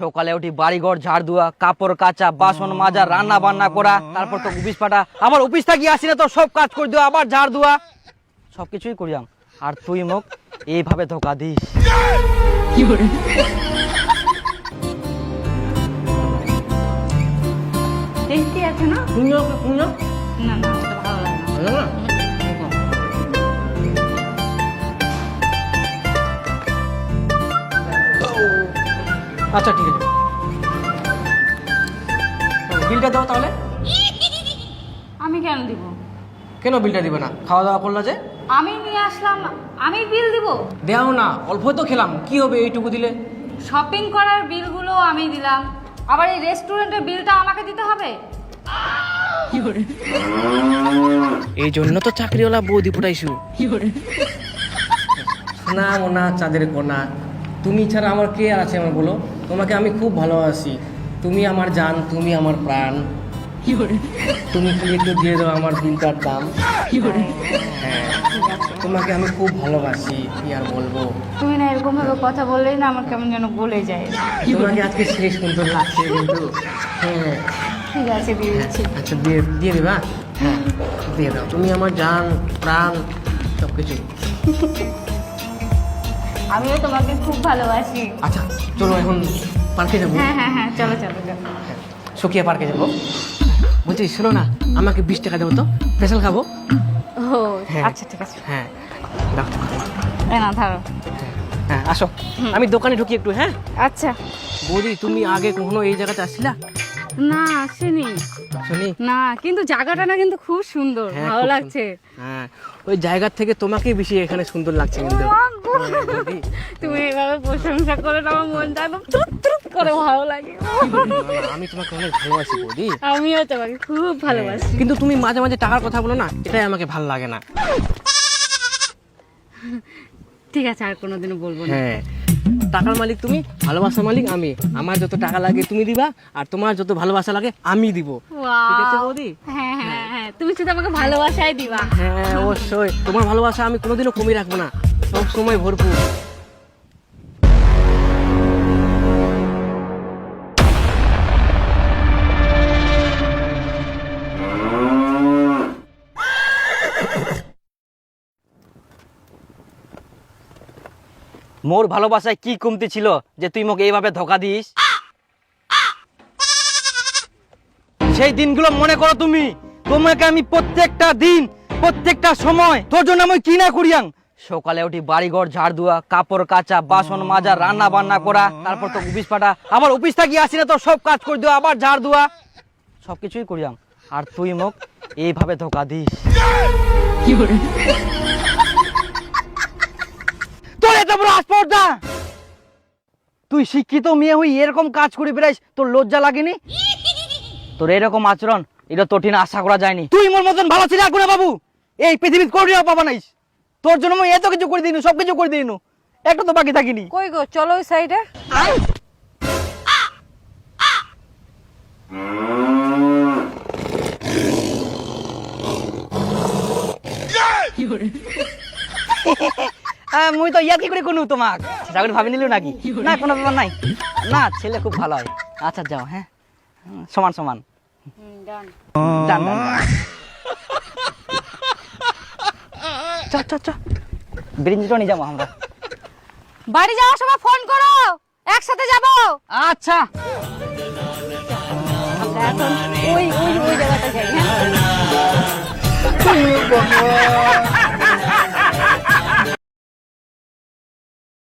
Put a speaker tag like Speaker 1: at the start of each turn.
Speaker 1: সকালে উঠি বাড়িঘর ঝাড় দেওয়া কাপড় কাচা বাসন মাজা রান্না বান্না করা তারপর তো অফিস পাঠা। আবার অফিস থাকি আসি না তো সব কাজ করে দেওয়া আবার ঝাড় দেওয়া সব কিছুই করিয়াম আর তুই মোক এইভাবে ধোকা দিস।
Speaker 2: টেস্টি আছে না? না না ভালো লাগে না?
Speaker 3: আচ্ছা ঠিক আছে। বিলটা দাও তাহলে।
Speaker 2: আমি কেন দিব?
Speaker 3: কেন বিলটা দিবে না? খাওয়া দাওয়া করলা যে।
Speaker 2: আমি নিয়ে আসলাম আমি বিল দিব।
Speaker 3: দেও না অল্প তো খেলাম কি হবে এইটুকু দিলে?
Speaker 2: শপিং করার বিলগুলো আমি দিলাম। আবার এই রেস্টুরেন্টের বিলটা আমাকে দিতে হবে?
Speaker 3: এই জন্য তো চাকরিওয়ালা বৌদি পটাইছু সোনা মোনা চাঁদের কোনা তুমি ছাড়া আমার কে আছে আমার বলো? তোমাকে আমি খুব ভালোবাসি। তুমি আমার জান তুমি আমার প্রাণ। তুমি খালি একটু দিয়ে দাও আমার দিনটার দাম। হ্যাঁ তোমাকে আমি খুব ভালোবাসি কি আর বলব?
Speaker 2: তুমি না এরকম ভাবে কথা বললেই না আমার কেমন যেন গলে যায়।
Speaker 3: তোমাকে আজকে সেই সুন্দর লাগছে কিন্তু। হ্যাঁ।
Speaker 2: ঠিক আছে দিয়ে দিচ্ছি।
Speaker 3: আচ্ছা দিয়ে দিয়ে দেবা? হ্যাঁ দিয়ে দাও। তুমি আমার জান প্রাণ সব কিছু
Speaker 2: আমিও তোমাকে খুব ভালোবাসি।
Speaker 3: আচ্ছা চলো এখন পার্কে যাব।
Speaker 2: হ্যাঁ হ্যাঁ হ্যাঁ চলো চলো চলো।
Speaker 3: সকিয়া পার্কে যাব। বলছি শোনো না আমাকে বিশ টাকা দেবো তো। স্পেশাল খাব?
Speaker 2: ও
Speaker 3: হ্যাঁ।
Speaker 2: আচ্ছা ঠিক আছে।
Speaker 3: হ্যাঁ
Speaker 2: এই না ধরো।
Speaker 3: হ্যাঁ আসো। আমি দোকানে ঢুকি একটু হ্যাঁ?
Speaker 2: আচ্ছা।
Speaker 3: বৌদি তুমি আগে কখনো এই জায়গাতে আসছিলা?
Speaker 2: না আসেনি।
Speaker 3: শুনি।
Speaker 2: না কিন্তু জায়গাটা না কিন্তু খুব সুন্দর
Speaker 3: হ্যাঁ,
Speaker 2: ভালো লাগছে।
Speaker 3: হ্যাঁ ওই জায়গার থেকে তোমাকেই বেশি এখানে সুন্দর লাগছে কিন্তু। হ্যাঁ।
Speaker 2: তুমি এইভাবে প্রশংসা করে আমার মনটা একদম করে ভালো লাগে।
Speaker 3: আমি তোমাকে অনেক ভালোবাসি বৌদি।
Speaker 2: আমিও তোমাকে খুব ভালোবাসি।
Speaker 3: কিন্তু তুমি মাঝে মাঝে টাকার কথা বলো না এটাই আমাকে ভালো লাগে না।
Speaker 2: ঠিক আছে আর কোনোদিনও বলব না।
Speaker 3: হ্যাঁ টাকার মালিক তুমি ভালোবাসার মালিক আমি। আমার যত টাকা লাগে তুমি দিবা আর তোমার যত ভালোবাসা লাগে আমি দিব। ঠিক আছে বৌদি?
Speaker 2: হ্যাঁ হ্যাঁ হ্যাঁ তুমি শুধু আমাকে ভালোবাসাই দিবা।
Speaker 3: হ্যাঁ অবশ্যই। তোমার ভালোবাসা আমি কোনোদিনও কমিয়ে রাখব না। সব সময় ভরপুর।
Speaker 1: মোর ভালোবাসায় কি কমতি ছিল যে তুই মোক এইভাবে ধোকা দিস? সেই দিনগুলো মনে করো তুমি। তোমাকে আমি প্রত্যেকটা দিন, প্রত্যেকটা সময়, তোর জন্য আমি কি না করিয়াং সকালে উঠি বাড়িঘর ঝাড় দেওয়া কাপড় কাচা বাসন মাজা রান্না বান্না করা তারপর তো অফিস পাঠা। আবার অফিস থাকি আসি না তো সব কাজ করে দেওয়া আবার ঝাড় দেওয়া সব কিছুই করিয়াম আর তুই মোক এইভাবে ধোকা দিস। তোর এত বড় আসপর্দা তুই শিক্ষিত মেয়ে হই এরকম কাজ করে বেড়াইস তোর লজ্জা লাগেনি? তোর এরকম আচরণ এটা তোর ঠিক আশা করা যায়নি। তুই মোর মতন ভালো ছিল বাবু? এই পৃথিবীর করিয়া পাবা নাইস। তোর জন্য এত কিছু করে দিনু সব কিছু করে দিনু একটা তো বাকি থাকিনি।
Speaker 2: কই গো চলো ওই সাইডে
Speaker 1: মুই তো ইয়াতি করে কোনো তোমাক। ভাবি নিলু নাকি? না কোনো ব্যাপার নাই। না ছেলে খুব ভালো হয়। আচ্ছা যাও হ্যাঁ। সমান সমান যান। চ চ চ নিয়ে যাব আমরা।
Speaker 2: বাড়ি যাওয়ার সময় ফোন করো একসাথে যাব।
Speaker 1: আচ্ছা।
Speaker 2: আমরা এখন ওই ওই ওই জায়গাটা যাই হ্যাঁ?